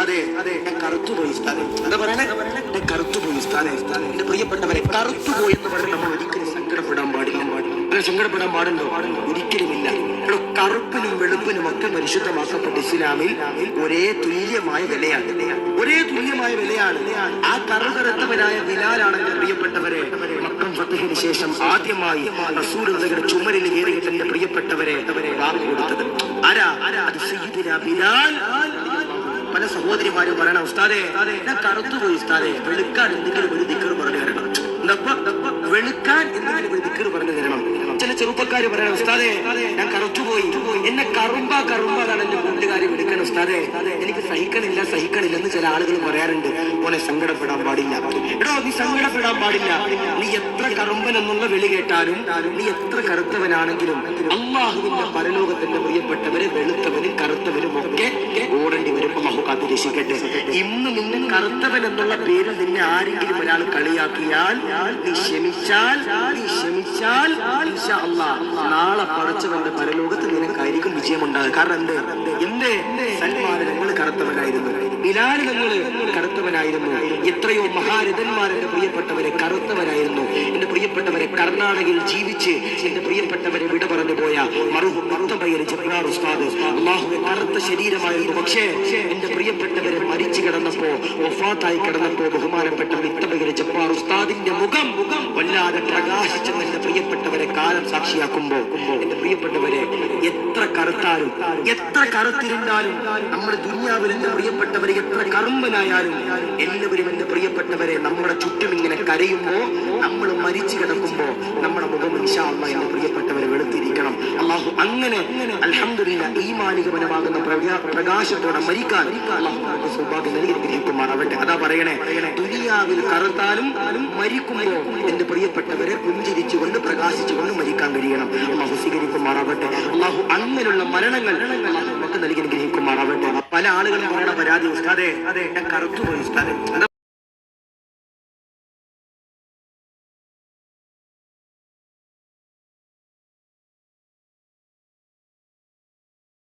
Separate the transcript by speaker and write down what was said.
Speaker 1: ഉസ്താദേ അതെ ഞാൻ ഞാൻ കറുത്തുപോയി ഉസ്താദേ. എന്റെ പ്രിയപ്പെട്ടവരെ കറുത്തുപോയി എന്ന് പറഞ്ഞ് നമ്മൾ ഒരിക്കലും സങ്കടപ്പെടാൻ പാടില്ല. അങ്ങനെ സങ്കടപ്പെടാൻ പാടുണ്ടോ? ഒരിക്കലുമില്ല. കറുപ്പിനും വെളുപ്പിനും ഒക്കെ പരിശുദ്ധമാക്കപ്പെട്ട ഇസ്ലാമിൽ ഒരേ തുല്യമായ വിലയാണ്. ഒരേ തുല്യമായ വിലയാണ്. ആ കറുകറുത്തവനായ ബിലാലാണ് എന്റെ പ്രിയപ്പെട്ടവരെ മക്കം ഫത്തഹിന് ശേഷം ആദ്യമായി റസൂലുള്ളാഹിയുടെ ചുമരിൽ കയറിയിട്ട് എന്റെ പ്രിയപ്പെട്ടവരെ വാങ്ങി കൊടുത്തത്. ആരാ? ആരാ ബിലാൽ. പല സഹോദരിമാരും പറയണം ഉസ്താദേ ഞാൻ കറുത്തുപോയി ഉസ്താദേ വെളുക്കാൻ എന്തെങ്കിലും ഒരു ദിക്കർ പറഞ്ഞു തരണം. വെളുക്കാൻ എന്തെങ്കിലും ഒരു ദിക്കർ പറഞ്ഞു തരണം. ചില ചെറുപ്പക്കാർ പറയണം ഉസ്താദേ ഞാൻ കറുത്തുപോയി എന്നെ കറുമ്പ കറുമ്പാതാണ് എന്റെ കൂട്ടുകാരി വിളിക്കണം ഉസ്താദേ. എനിക്ക് സഹിക്കണില്ല സഹിക്കണില്ല എന്ന് ചില ആളുകൾ പറയാറുണ്ട്. മോനെ സങ്കടപ്പെടാൻ പാടില്ല. എടോ നീ സങ്കടപ്പെടാൻ പാടില്ല. നീ എത്ര കറുമ്പൻ എന്നുള്ള വിളി കേട്ടാലും നീ എത്ര കറുത്തവനാണെങ്കിലും അള്ളാഹുവിന്റെ പരലോകത്തിന്റെ പ്രിയപ്പെട്ടവരെ വെളുത്തവനും കറുത്തവനും ഒക്കെ ഓടേണ്ടി വരുമ്പോ അഹു കാത്തു രക്ഷിക്കട്ടെ ഇന്ന് നിന്നെ കറുത്തവൻ എന്നുള്ള പേരിൽ നിന്നെ ആരെങ്കിലും ഒരാൾ കളിയാക്കിയാൽ നീ ക്ഷമിച്ചാൽ നീ ക്ഷമിച്ചാൽ നാളെ പടച്ചവന്റെ പരലോകത്ത് നിനക്കായിരിക്കും വിജയമുണ്ടാകുക. കാരണം എന്ത്? എന്തേ? നിങ്ങൾ കറുത്തവനായിരുന്നു. എത്രയോ മഹാരഥന്മാർ എന്റെ പ്രിയപ്പെട്ടവരെ കറുത്തവനായിരുന്നു എന്റെ പ്രിയപ്പെട്ടവരെ കർണാടകയിൽ ജീവിച്ച് എന്റെ പ്രിയപ്പെട്ടവരെ വിട പറഞ്ഞു പോയ ഉസ്താദ്. അള്ളാഹുവെ കറുത്ത ശരീരമായിരുന്നു. പക്ഷേ എന്റെ പ്രിയപ്പെട്ടവരെ മരിച്ചു കിടന്നപ്പോ വഫാത്തായി കിടന്നപ്പോ ബഹുമാനപ്പെട്ട മിത്തബയൽ ജബ്രാർ ഉസ്താദിന്റെ മുഖം മുഖം വല്ലാതെ പ്രകാശിച്ചെന്ന് എന്റെ പ്രിയപ്പെട്ടവരെ കാലം സാക്ഷിയാക്കുമ്പോ എന്റെ പ്രിയപ്പെട്ടവരെ എത്ര കറുത്താലും എത്ര കറുത്തിരുന്നാലും നമ്മുടെ ദുനിയാവിൽ എന്റെ പ്രിയപ്പെട്ടവരെ എത്ര കറുമ്പനായാലും എല്ലാവരും എന്റെ പ്രിയപ്പെട്ടവരെ നമ്മുടെ ചുറ്റും ഇങ്ങനെ കരയുമ്പോ നമ്മൾ മരിച്ചു കിടക്കുമ്പോ നമ്മുടെ മുഖം ഇൻഷാ എന്ന് പ്രിയപ്പെട്ടവരെ വെളുത്തിരിക്കണം. അള്ളാഹു അങ്ങനെ അൽഹംദുലില്ലാ ഈ മാലികമനമാകുന്ന പ്രകാ- പ്രകാശത്തോടെ മരിക്കാൻ സൗഭാഗ്യം നൽകി അനുഗ്രഹിക്കുമാറാവട്ടെ അതാ പറയണേ ദുനിയാവിൽ കറുത്താലും മരിക്കുമ്പോ എന്റെ പ്രിയപ്പെട്ടവരെ പുഞ്ചിരിച്ചുകൊണ്ട് പ്രകാശിച്ചുകൊണ്ട് മരിക്കാൻ കഴിയണം. അള്ളാഹു സ്വീകരിക്കുമാറാവട്ടെ. അള്ളാഹു അങ്ങനെയുള്ള മരണങ്ങൾ നമുക്ക് നൽകി ഗ്രഹിക്കുമാറാവട്ടെ പല ആളുകളും പറയണ പരാതി ഉസ്താദേ ഞാൻ കറുത്തു പോയി ഉസ്താദേ